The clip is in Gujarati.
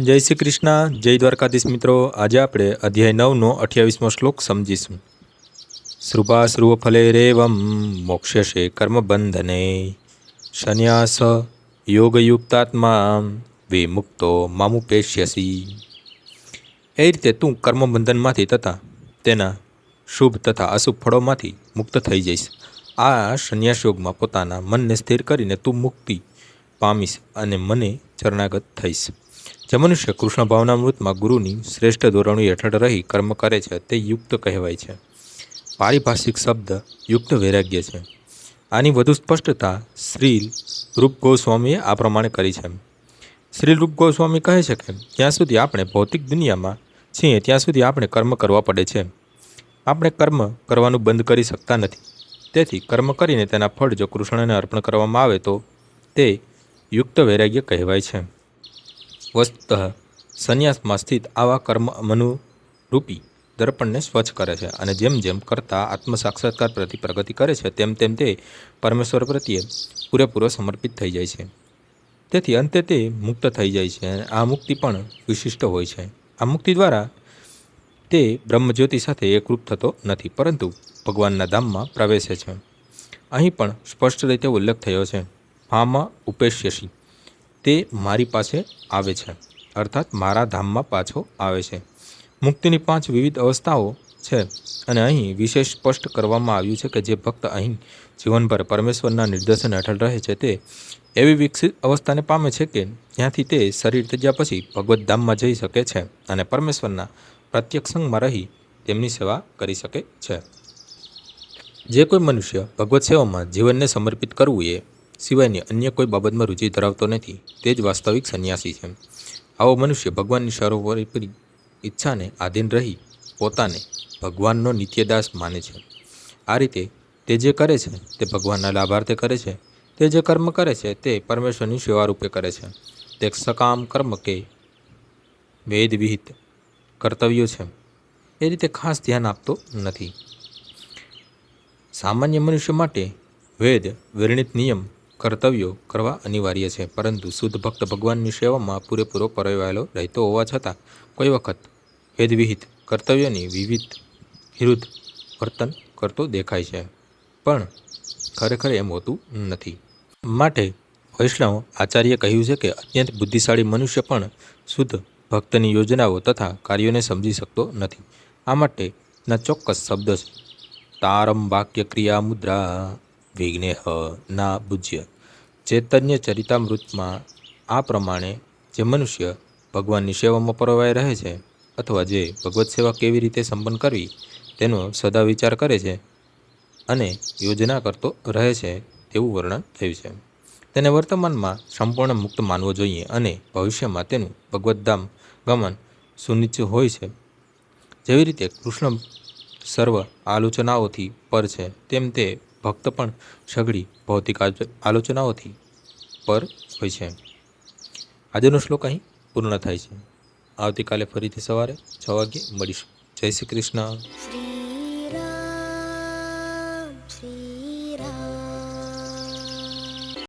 જય શ્રી કૃષ્ણ. જય દ્વારકાધીશ મિત્રો. આજે આપણે અધ્યાય નવનો અઠ્યાવીસમો શ્લોક સમજીશું. શ્રુભાશ્રુવ ફલે રેવમ મોક્ષશે કર્મબંધને. સંન્યાસ યોગયુક્તાત્મા વિમુક્તો મામુપેશ્યસી એ રીતે તું કર્મબંધનમાંથી તથા તેના શુભ તથા અશુભ ફળોમાંથી મુક્ત થઈ જઈશ. આ સંન્યાસ યોગમાં પોતાના મનને સ્થિર કરીને તું મુક્તિ પામીશ અને મને ચરણાગત થઈશ. જે મનુષ્ય કૃષ્ણ ભાવનામૃતમાં ગુરુની શ્રેષ્ઠ ધોરણો હેઠળ રહી કર્મ કરે છે તે યુક્ત કહેવાય છે. પારિભાષિક શબ્દ યુક્ત વૈરાગ્ય છે. આની વધુ સ્પષ્ટતા શ્રી રૂપ ગોસ્વામીએ આ પ્રમાણે કરી છે. શ્રી રૂપ ગોસ્વામી કહે છે કે, જ્યાં સુધી આપણે ભૌતિક દુનિયામાં છીએ, ત્યાં સુધી આપણે કર્મ કરવા પડે છે. આપણે કર્મ કરવાનું બંધ કરી શકતા નથી. તેથી કર્મ કરીને તેના ફળ જો કૃષ્ણને અર્પણ કરવામાં આવે તો તે યુક્ત વૈરાગ્ય કહેવાય છે. વસ્તુતઃ સંન્યાસમાં સ્થિત આવા કર્મ મનુરૂપી દર્પણને સ્વચ્છ કરે છે અને જેમ જેમ કરતા આત્મ સાક્ષાત્કાર પ્રતિ પ્રગતિ કરે છે, તેમ તેમ તે પરમેશ્વર પ્રત્યે પૂરેપૂરો સમર્પિત થઈ જાય છે. તેથી અંતે તે મુક્ત થઈ જાય છે અને આ મુક્તિ પણ વિશિષ્ટ હોય છે. આ મુક્તિ દ્વારા તે બ્રહ્મજ્યોતિ સાથે એકરૂપ થતો નથી, પરંતુ ભગવાનના ધામમાં પ્રવેશે છે. અહીં પણ સ્પષ્ટ રીતે ઉલ્લેખ થયો છે. ફામાં ઉપેશ્યસી. તે મારી પાસે આવે છે, અર્થાત મારા ધામમાં પાછો આવે છે. મુક્તિની પાંચ વિવિધ અવસ્થાઓ છે અને અહીં વિશેષ સ્પષ્ટ કરવામાં આવ્યું છે કે જે ભક્ત અહીં જીવનભર પરમેશ્વરના નિર્દેશન હેઠળ રહે છે તે એવી વિકસિત અવસ્થાને પામે છે કે જ્યાંથી તે શરીર ત્યજ્યા પછી ભગવત ધામમાં જઈ શકે છે અને પરમેશ્વરના પ્રત્યક્ષ સંઘમાં રહી તેમની સેવા કરી શકે છે. જે કોઈ મનુષ્ય ભગવત સેવામાં જીવનને સમર્પિત કરવું એ સિવાયની અન્ય કોઈ બાબતમાં રુચિ ધરાવતો નથી. તે જ વાસ્તવિક સંન્યાસી છે. આવો મનુષ્ય ભગવાનની સર્વોપરી ઈચ્છાને આધીન રહી પોતાને ભગવાનનો નિત્યદાસ માને છે. આ રીતે તે જે કરે છે, તે ભગવાનના લાભાર્થે કરે છે. તે જે કર્મ કરે છે, તે પરમેશ્વરની સેવા રૂપે કરે છે. તે સકામ કર્મ કે વેદ વિહિત કર્તવ્યો છે. એ રીતે ખાસ ધ્યાન આપતો નથી. સામાન્ય મનુષ્ય માટે વેદ, વર્ણિત નિયમ કર્તવ્યો કરવા અનિવાર્ય છે, પરંતુ શુદ્ધ ભક્ત ભગવાનની સેવામાં પૂરેપૂરો પરવાયેલો રહેતો હોવા છતાં કોઈ વખત ભેદવિહિત કર્તવ્યોની વિવિધ વિરુદ્ધ વર્તન કરતો દેખાય છે, પણ ખરેખર એમ હોતું નથી. માટે વૈષ્ણવ આચાર્ય કહ્યું છે કે અત્યંત બુદ્ધિશાળી મનુષ્ય પણ શુદ્ધ ભક્તની યોજનાઓ તથા કાર્યોને સમજી શકતો નથી. આ માટેના ચોક્કસ શબ્દ છે. તારમ વાક્ય ક્રિયા મુદ્રા વિઘ્નેહ ના બુજ્ય ચૈતન્ય ચરિતામૃતમાં આ પ્રમાણે જે મનુષ્ય ભગવાનની સેવામાં પરોવાય રહે છે અથવા જે ભગવત સેવા કેવી રીતે સંપન્ન કરવી, તેનો સદા વિચાર કરે છે અને યોજના કરતો રહે છે તેવું વર્ણન થયું છે. તેને વર્તમાનમાં સંપૂર્ણ મુક્ત માનવો જોઈએ અને ભવિષ્યમાં તેનું ભગવદ્ધામ ગમન સુનિશ્ચિત હોય છે. જેવી રીતે કૃષ્ણ સર્વ આલોચનાઓથી પર છે, તેમ તે ભક્ત પણ સઘળી ભૌતિક આલોચનાઓથી પર હોય છે. આજનો શ્લોક અહીં પૂર્ણ થાય છે. આવતીકાલે ફરીથી સવારે છ વાગ્યે મળીશું. જય શ્રી કૃષ્ણ.